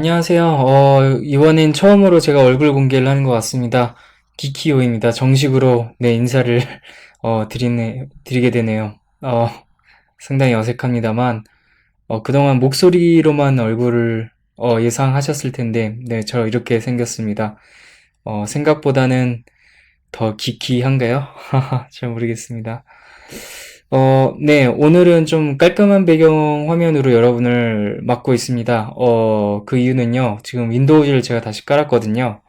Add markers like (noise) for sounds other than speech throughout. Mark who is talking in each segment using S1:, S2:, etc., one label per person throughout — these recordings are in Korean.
S1: 안녕하세요. 어, 이번엔 처음으로 제가 얼굴 공개를 하는 것 같습니다. 기키오입니다. 정식으로 네, 인사를 (laughs) 어, 드리네, 드리게 되네요. 어, 상당히 어색합니다만, 어, 그동안 목소리로만 얼굴을 어, 예상하셨을 텐데, 네, 저 이렇게 생겼습니다. 어, 생각보다는 더 기키한가요? (laughs) 잘 모르겠습니다. 어, 네, 오늘은 좀 깔끔한 배경 화면으로 여러분을 맡고 있습니다. 어, 그 이유는요, 지금 윈도우즈를 제가 다시 깔았거든요.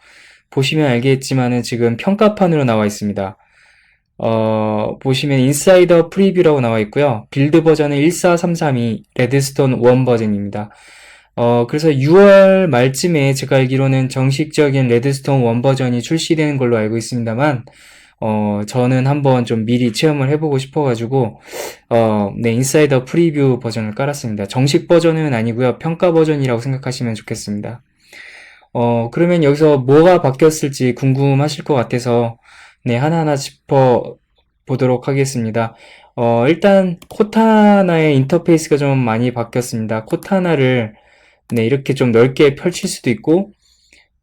S1: 보시면 알겠지만은 지금 평가판으로 나와 있습니다. 어, 보시면 인사이더 프리뷰라고 나와 있고요. 빌드 버전은 14332 레드스톤 1 버전입니다. 어, 그래서 6월 말쯤에 제가 알기로는 정식적인 레드스톤 1 버전이 출시되는 걸로 알고 있습니다만, 어, 저는 한번 좀 미리 체험을 해보고 싶어가지고, 어, 네, 인사이더 프리뷰 버전을 깔았습니다. 정식 버전은 아니고요. 평가 버전이라고 생각하시면 좋겠습니다. 어, 그러면 여기서 뭐가 바뀌었을지 궁금하실 것 같아서, 네, 하나하나 짚어 보도록 하겠습니다. 어, 일단, 코타나의 인터페이스가 좀 많이 바뀌었습니다. 코타나를, 네, 이렇게 좀 넓게 펼칠 수도 있고,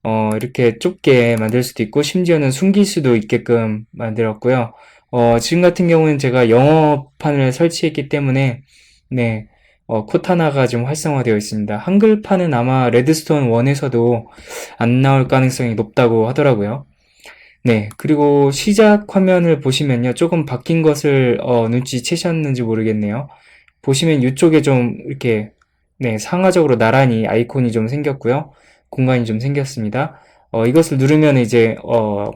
S1: 어, 이렇게 좁게 만들 수도 있고, 심지어는 숨길 수도 있게끔 만들었고요. 어, 지금 같은 경우는 제가 영어판을 설치했기 때문에, 네, 어, 코타나가 좀 활성화되어 있습니다. 한글판은 아마 레드스톤 1에서도 안 나올 가능성이 높다고 하더라고요. 네, 그리고 시작 화면을 보시면요. 조금 바뀐 것을, 어, 눈치채셨는지 모르겠네요. 보시면 이쪽에 좀 이렇게, 네, 상하적으로 나란히 아이콘이 좀 생겼고요. 공간이 좀 생겼습니다. 어, 이것을 누르면 이제 어,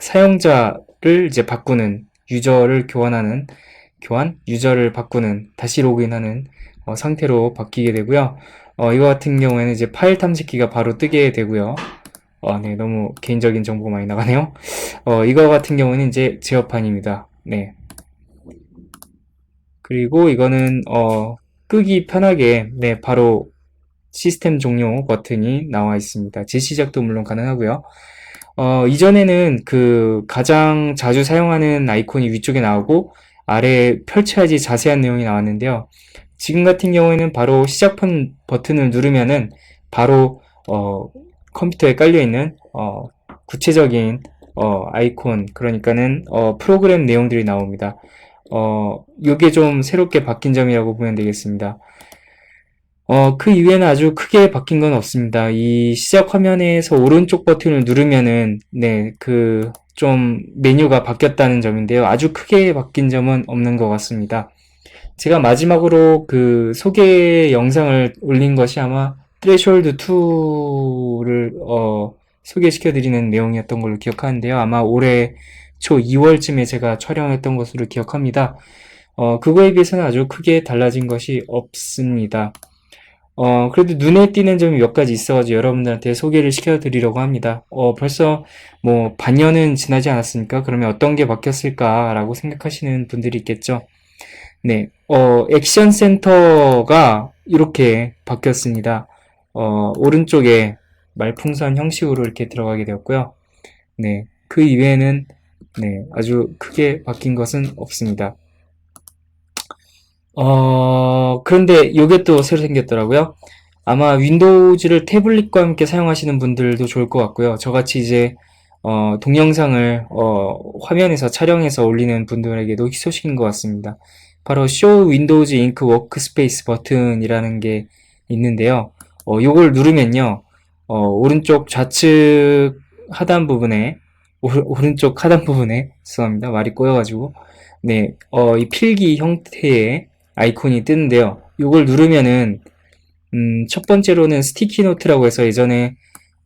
S1: 사용자를 이제 바꾸는 유저를 교환하는 교환 유저를 바꾸는 다시 로그인하는 어, 상태로 바뀌게 되고요. 어, 이거 같은 경우에는 이제 파일 탐색기가 바로 뜨게 되고요. 어, 네, 너무 개인적인 정보 많이 나가네요. 어, 이거 같은 경우는 이제 제어판입니다. 네. 그리고 이거는 어, 끄기 편하게 네, 바로 시스템 종료 버튼이 나와 있습니다. 재시작도 물론 가능하고요. 어, 이전에는 그 가장 자주 사용하는 아이콘이 위쪽에 나오고 아래에 펼쳐야지 자세한 내용이 나왔는데요. 지금 같은 경우에는 바로 시작 버튼을 누르면은 바로 어, 컴퓨터에 깔려 있는 어, 구체적인 어, 아이콘 그러니까는 어, 프로그램 내용들이 나옵니다. 어, 이게 좀 새롭게 바뀐 점이라고 보면 되겠습니다. 어, 그 이외에는 아주 크게 바뀐 건 없습니다. 이 시작 화면에서 오른쪽 버튼을 누르면은, 네, 그, 좀 메뉴가 바뀌었다는 점인데요. 아주 크게 바뀐 점은 없는 것 같습니다. 제가 마지막으로 그 소개 영상을 올린 것이 아마 트레숄드 2를, 어, 소개시켜 드리는 내용이었던 걸로 기억하는데요. 아마 올해 초 2월쯤에 제가 촬영했던 것으로 기억합니다. 어, 그거에 비해서는 아주 크게 달라진 것이 없습니다. 어, 그래도 눈에 띄는 점이 몇 가지 있어가지고 여러분들한테 소개를 시켜드리려고 합니다. 어, 벌써 뭐 반년은 지나지 않았습니까? 그러면 어떤 게 바뀌었을까라고 생각하시는 분들이 있겠죠. 네, 어, 액션 센터가 이렇게 바뀌었습니다. 어, 오른쪽에 말풍선 형식으로 이렇게 들어가게 되었고요. 네, 그 이외에는 네, 아주 크게 바뀐 것은 없습니다. 어, 그런데 이게 또 새로 생겼더라고요. 아마 윈도우즈를 태블릿과 함께 사용하시는 분들도 좋을 것 같고요. 저같이 이제 어, 동영상을 어, 화면에서 촬영해서 올리는 분들에게도 희소식인 것 같습니다. 바로 Show Windows Ink Workspace 버튼이라는 게 있는데요. 어, 요걸 누르면요. 어, 오른쪽 좌측 하단 부분에 오, 른쪽 하단 부분에 죄송합니다. 말이 꼬여가지고 네, 어, 이 필기 형태의 아이콘이 뜨는데요. 이걸 누르면은 음, 첫 번째로는 스티키 노트라고 해서 예전에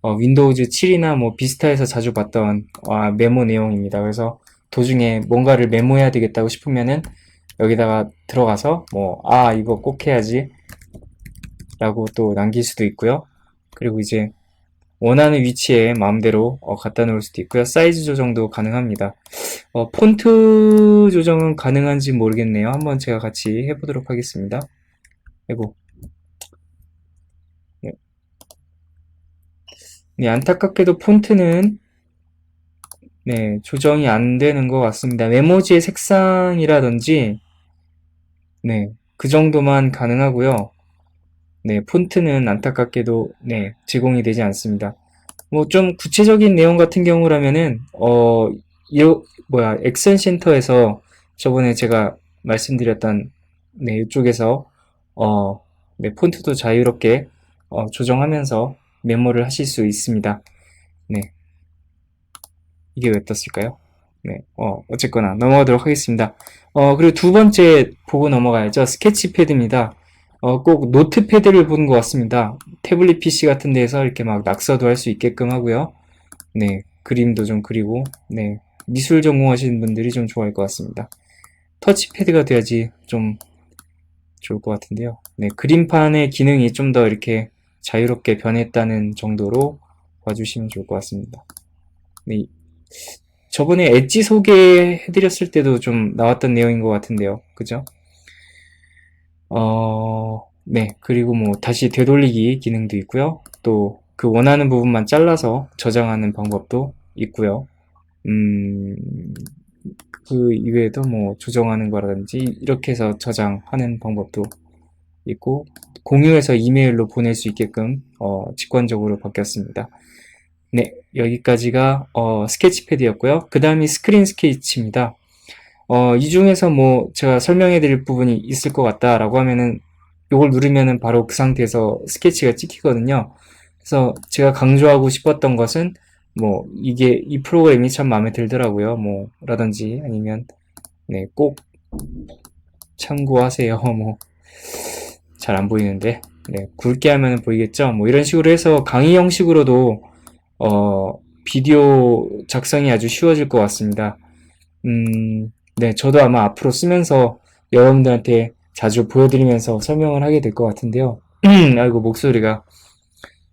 S1: 어, 윈도우즈 7이나 뭐 비스타에서 자주 봤던 어, 메모 내용입니다. 그래서 도중에 뭔가를 메모해야 되겠다고 싶으면은 여기다가 들어가서 뭐, 아, 이거 꼭 해야지 라고 또 남길 수도 있고요. 그리고 이제 원하는 위치에 마음대로 어, 갖다 놓을 수도 있고요. 사이즈 조정도 가능합니다. 어, 폰트 조정은 가능한지 모르겠네요. 한번 제가 같이 해보도록 하겠습니다. 아이고. 네. 네, 안타깝게도 폰트는 네, 조정이 안 되는 것 같습니다. 메모지의 색상이라든지 네, 그 정도만 가능하고요. 네, 폰트는 안타깝게도, 네, 제공이 되지 않습니다. 뭐 좀 구체적인 내용 같은 경우라면은, 어, 이, 뭐야, 액션 센터에서 저번에 제가 말씀드렸던, 네, 이쪽에서, 어, 네, 폰트도 자유롭게, 어, 조정하면서 메모를 하실 수 있습니다. 네. 이게 왜 떴을까요? 네, 어, 어쨌거나 넘어가도록 하겠습니다. 어, 그리고 두 번째 보고 넘어가야죠. 스케치패드입니다. 어, 꼭 노트패드를 보는 것 같습니다. 태블릿 PC 같은 데서 이렇게 막 낙서도 할 수 있게끔 하고요. 네, 그림도 좀 그리고, 네, 미술 전공하시는 분들이 좀 좋아할 것 같습니다. 터치패드가 돼야지 좀 좋을 것 같은데요. 네, 그림판의 기능이 좀 더 이렇게 자유롭게 변했다는 정도로 봐주시면 좋을 것 같습니다. 네, 저번에 엣지 소개해드렸을 때도 좀 나왔던 내용인 것 같은데요. 그죠? 어, 네. 그리고 뭐 다시 되돌리기 기능도 있고요. 또 그 원하는 부분만 잘라서 저장하는 방법도 있고요. 음, 그 이외에도 뭐 조정하는 거라든지 이렇게 해서 저장하는 방법도 있고 공유해서 이메일로 보낼 수 있게끔 어, 직관적으로 바뀌었습니다. 네, 여기까지가 어, 스케치패드였고요. 그 다음이 스크린 스케치입니다. 어, 이 중에서 뭐 제가 설명해 드릴 부분이 있을 것 같다라고 하면은 이걸 누르면은 바로 그 상태에서 스케치가 찍히거든요. 그래서 제가 강조하고 싶었던 것은 뭐 이게 이 프로그램이 참 마음에 들더라고요. 뭐 라든지 아니면 네, 꼭 참고하세요. (laughs) 뭐 잘 안 보이는데 네, 굵게 하면 보이겠죠? 뭐 이런 식으로 해서 강의 형식으로도 어, 비디오 작성이 아주 쉬워질 것 같습니다. 음, 네, 저도 아마 앞으로 쓰면서 여러분들한테 자주 보여드리면서 설명을 하게 될 것 같은데요. (clears throat) 아이고, 목소리가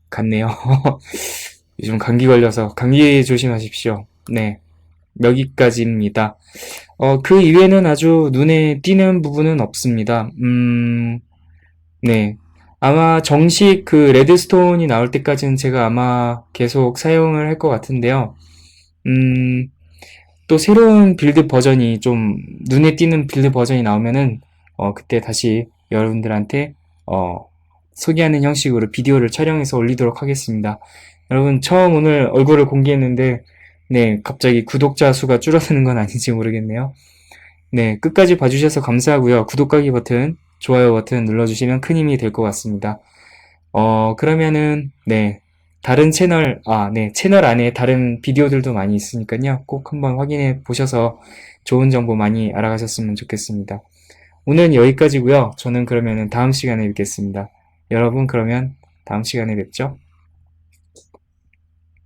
S1: 갔네요. (laughs) 요즘 감기 걸려서 감기 조심하십시오. 네, 여기까지입니다. 어, 그 이외에는 아주 눈에 띄는 부분은 없습니다. 음, 네. 아마 정식 그 레드스톤이 나올 때까지는 제가 아마 계속 사용을 할 것 같은데요. 음, 또 새로운 빌드 버전이 좀 눈에 띄는 빌드 버전이 나오면은 어, 그때 다시 여러분들한테 어, 소개하는 형식으로 비디오를 촬영해서 올리도록 하겠습니다. 여러분 처음 오늘 얼굴을 공개했는데 네, 갑자기 구독자 수가 줄어드는 건 아닌지 모르겠네요. 네, 끝까지 봐주셔서 감사하고요. 구독하기 버튼, 좋아요 버튼 눌러주시면 큰 힘이 될 것 같습니다. 어, 그러면은, 네, 다른 채널, 아, 네, 채널 안에 다른 비디오들도 많이 있으니까요. 꼭 한번 확인해 보셔서 좋은 정보 많이 알아가셨으면 좋겠습니다. 오늘은 여기까지고요. 저는 그러면은 다음 시간에 뵙겠습니다. 여러분, 그러면 다음 시간에 뵙죠.